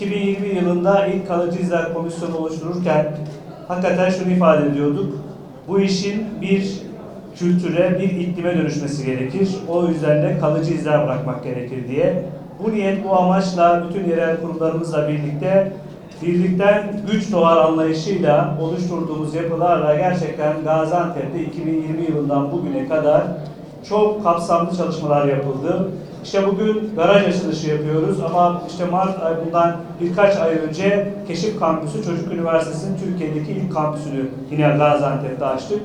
2020 yılında ilk kalıcı izler komisyonu oluştururken hakikaten şunu ifade ediyorduk. Bu işin bir kültüre, bir iklime dönüşmesi gerekir. O yüzden de kalıcı izler bırakmak gerekir diye. Bu niyet, bu amaçla bütün yerel kurumlarımızla birlikte birlikten güç doğar anlayışıyla oluşturduğumuz yapılarla gerçekten Gaziantep'te 2020 yılından bugüne kadar çok kapsamlı çalışmalar yapıldı. İşte bugün garaj açılışı yapıyoruz ama işte Mart ayından birkaç ay önce Keşif Kampüsü Çocuk Üniversitesi'nin Türkiye'deki ilk kampüsünü yine Gaziantep'te açtık.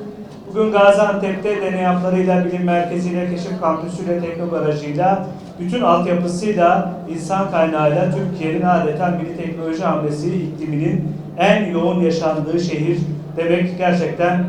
Bugün Gaziantep'te deney yapılarıyla, bilim merkeziyle, keşif kampüsüyle, teknogarajıyla, bütün altyapısıyla, insan kaynağıyla Türkiye'nin adeta milli teknoloji hamlesi ikliminin en yoğun yaşandığı şehir demek gerçekten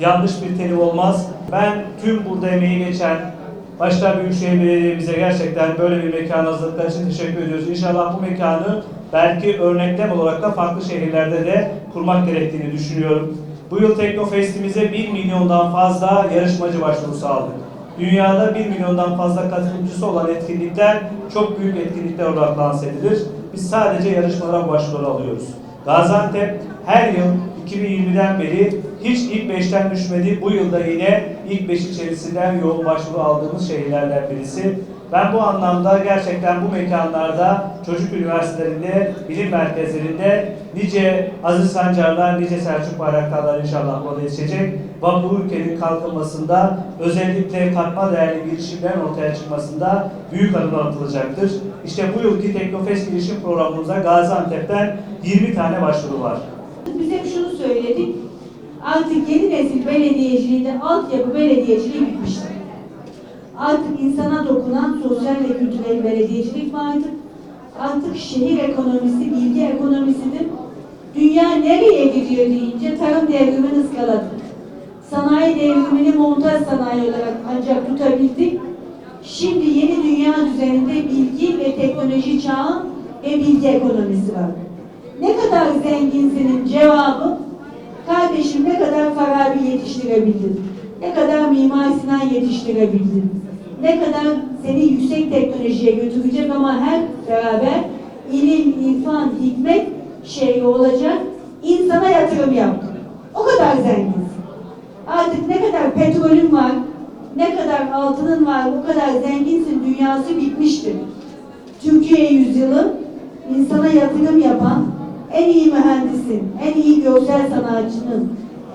yanlış bir terim olmaz. Ben tüm burada emeği geçen başta Büyükşehir Belediye'mize gerçekten böyle bir mekan hazırlıkları için teşekkür ediyoruz. İnşallah bu mekanı belki örneklem olarak da farklı şehirlerde de kurmak gerektiğini düşünüyorum. Bu yıl Teknofest'imize 1 milyondan fazla yarışmacı başvurusu aldık. Dünyada 1 milyondan fazla katılımcısı olan etkinlikler çok büyük etkinlikler olarak lanse edilir. Biz sadece yarışmalara başvuru alıyoruz. Gaziantep her yıl 2020'den beri hiç ilk 5'ten düşmedi. Bu yılda yine ilk 5 içerisinden yoğun başvuru aldığımız şehirlerden birisi. Ben bu anlamda gerçekten bu mekanlarda çocuk üniversitelerinde, bilim merkezlerinde nice Aziz Sancarlar, nice Selçuk Bayraktarlar inşallah burada yetişecek. Ve bu ülkenin kalkınmasında özellikle katma değerli girişimlerin ortaya çıkmasında büyük adımlar atılacaktır. İşte bu yılki Teknofest girişim programımıza Gaziantep'ten 20 tane başvuru var. Biz hep şunu söyledik. Artık yeni nesil belediyeciliğinde altyapı belediyeciliği bitmiştir. Artık insana dokunan sosyal ve kültürel belediyecilik vardır. Artık şehir ekonomisi, bilgi ekonomisidir. Dünya nereye gidiyor deyince tarım devrimini ıskaladık. Sanayi devrimini montaj sanayi olarak ancak tutabildik. Şimdi yeni dünya düzeninde bilgi ve teknoloji çağı ve bilgi ekonomisi var. Ne kadar zenginsinin cevabı kardeşim ne kadar Farabi yetiştirebildin? Ne kadar Mimar Sinan yetiştirebildin? Ne kadar seni yüksek teknolojiye götürecek ama her beraber ilim, irfan, hikmet şeyi olacak. insana yatırım yaptın. O kadar zenginsin. Artık ne kadar petrolün var, ne kadar altının var, o kadar zenginsin. Dünyası bitmiştir. Türkiye yüzyılı insana yatırım yapan en iyi mühendisin, en iyi görsel sanatçının,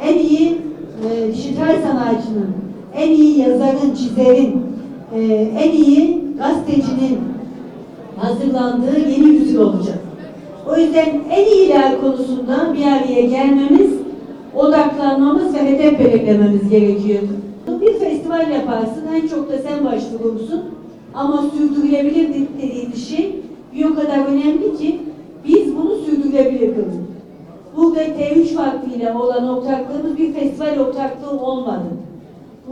en iyi e, dijital sanatçının, en iyi yazarın, çizerin, e, en iyi gazetecinin hazırlandığı yeni yüzyıl olacak. O yüzden en iyiler konusunda bir araya gelmemiz, odaklanmamız ve hedef belirlememiz gerekiyor. Bir festival yaparsın, en çok da sen başvurursun. Ama sürdürülebilir dediğimiz şey bir o kadar önemli ki bunu sürdürülebilir kıldık. Burada T3 Vakfı ile olan ortaklığımız bir festival ortaklığı olmadı.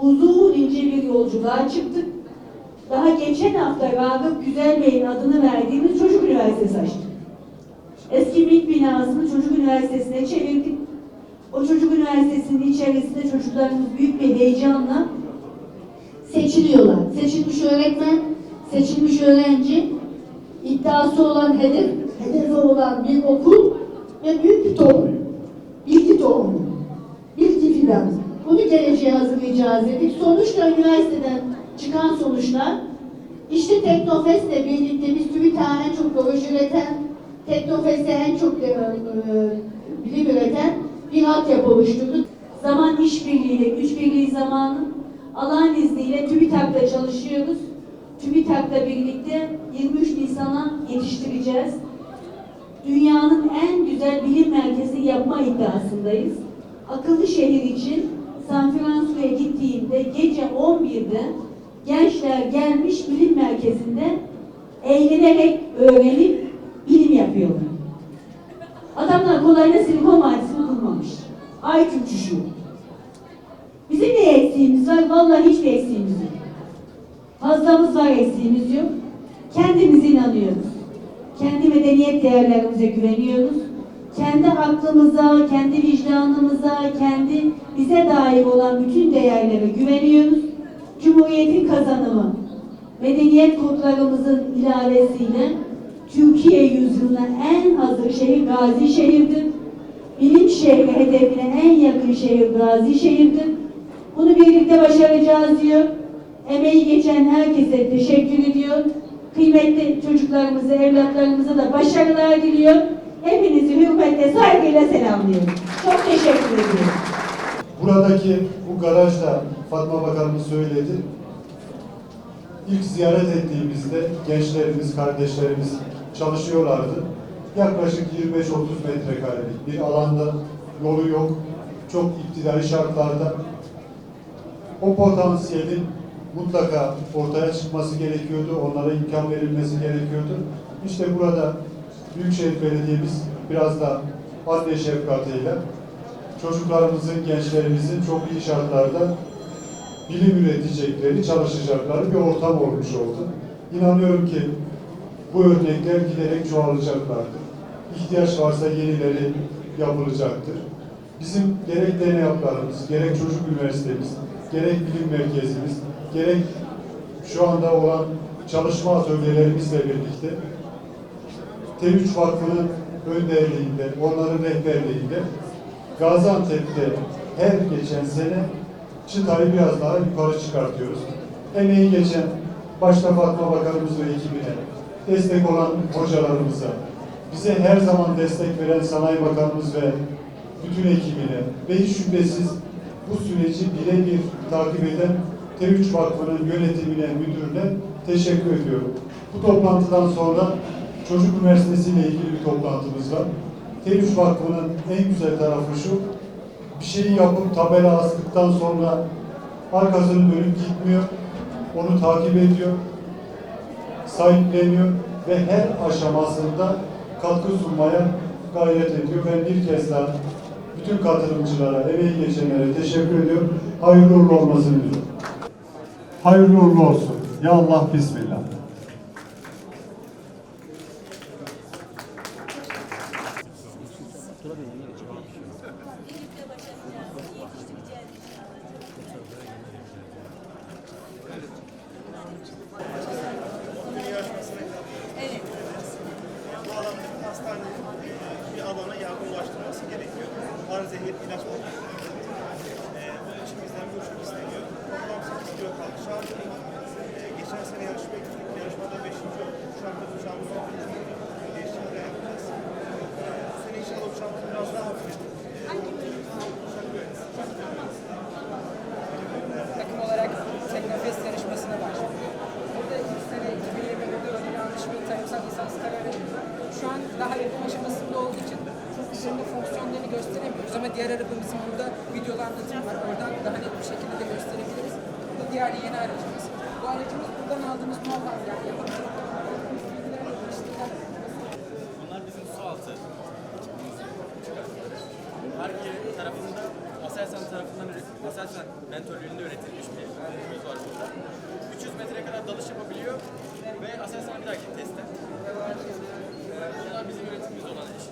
Uzun ince bir yolculuğa çıktık. Daha geçen hafta Ragıp Güzel Bey'in adını verdiğimiz Çocuk Üniversitesi açtık. Eski MİT binasını Çocuk Üniversitesi'ne çevirdik. O Çocuk Üniversitesi'nin içerisinde çocuklarımız büyük bir heyecanla seçiliyorlar. Seçilmiş öğretmen, seçilmiş öğrenci, iddiası olan hedef, hedefi olan bir okul ve büyük bir tohum. Bilgi tohumu. Bilgi fidanı. Bunu geleceğe hazırlayacağız dedik. Sonuçta üniversiteden çıkan sonuçlar işte Teknofest'le birlikte biz TÜBİTAK'a en çok proje üreten, Teknofest'e en çok e, e, bilim üreten bir altyapı oluşturduk. Zaman işbirliğiyle, güç birliği zamanı Allah'ın izniyle TÜBİTAK'la çalışıyoruz. TÜBİTAK'la birlikte 23 Nisan'a yetiştireceğiz. Dünyanın en güzel bilim merkezi yapma iddiasındayız. Akıllı şehir için San Francisco'ya gittiğimde gece 11'de gençler gelmiş bilim merkezinde eğlenerek öğrenip bilim yapıyorlar. Adamlar kolayla silikon vadisini kurmamış. Ay küçüşü. Bizim ne eksiğimiz var? Vallahi hiçbir eksiğimiz yok. Fazlamız var eksiğimiz yok. Kendimize inanıyoruz. Kendi medeniyet değerlerimize güveniyoruz. Kendi aklımıza, kendi vicdanımıza, kendi bize dair olan bütün değerlere güveniyoruz. Cumhuriyetin kazanımı, medeniyet kodlarımızın ilavesiyle Türkiye yüzyılı açısından en hazır şehir Gazişehir'dir. Bilim şehri hedefine en yakın şehir Gazişehir'dir. Bunu birlikte başaracağız diyor. Emeği geçen herkese teşekkür ediyor. Kıymetli çocuklarımızı, evlatlarımıza da başarılar diliyor. Hepinizi hürmetle, saygıyla selamlıyorum. Çok teşekkür ediyorum. Buradaki bu garajda Fatma Bakanımız söyledi. İlk ziyaret ettiğimizde gençlerimiz, kardeşlerimiz çalışıyorlardı. Yaklaşık 25-30 metrekarelik bir alanda yolu yok. Çok iktidari şartlarda o potansiyelin mutlaka ortaya çıkması gerekiyordu. Onlara imkan verilmesi gerekiyordu. İşte burada Büyükşehir Belediye'miz biraz da anne şefkatiyle çocuklarımızın, gençlerimizin çok iyi şartlarda bilim üretecekleri, çalışacakları bir ortam olmuş oldu. İnanıyorum ki bu örnekler giderek çoğalacaklardır. İhtiyaç varsa yenileri yapılacaktır. Bizim gerek deneyaplarımız, gerek çocuk üniversitemiz, gerek bilim merkezimiz, gerek şu anda olan çalışma atölyelerimizle birlikte T3 Vakfı'nın önderliğinde, onların rehberliğinde Gaziantep'te her geçen sene çıtayı biraz daha yukarı çıkartıyoruz. Emeği geçen başta Fatma Bakanımız ve ekibine, destek olan hocalarımıza, bize her zaman destek veren Sanayi Bakanımız ve bütün ekibine ve hiç şüphesiz bu süreci birebir takip eden T3 Vakfı'nın yönetimine, müdürüne teşekkür ediyorum. Bu toplantıdan sonra Çocuk Üniversitesi ile ilgili bir toplantımız var. T3 Vakfı'nın en güzel tarafı şu, bir şeyi yapıp tabela astıktan sonra arkasını dönüp gitmiyor, onu takip ediyor, sahipleniyor ve her aşamasında katkı sunmaya gayret ediyor. Ben bir kez daha bütün katılımcılara, emeği geçenlere teşekkür ediyorum. Hayırlı uğurlu olmasını diliyorum. Hayırlı uğurlu olsun. Ya Allah Bismillah. Takım olarak Teknofest yarışmasına başladık. Burada ilk sene 2021'de ödül almış bir tarımsal lisans kararı. Şu an daha yapım aşamasında olduğu için çok üzerinde fonksiyonlarını gösteremiyoruz. Ama diğer arabamızın burada videolu anlatım var. Oradan daha net bir şekilde de gösterebiliriz. Bu diğer yeni aracımız. Bu aracımız buradan aldığımız know-how yani yapım Hoca'nın mentörlüğünde üretilmiş bir ürünümüz var burada. 300 metreye kadar dalış yapabiliyor ve Aselsan bir dahaki testte. Ee, Bunlar bizim üretimimiz olan iş.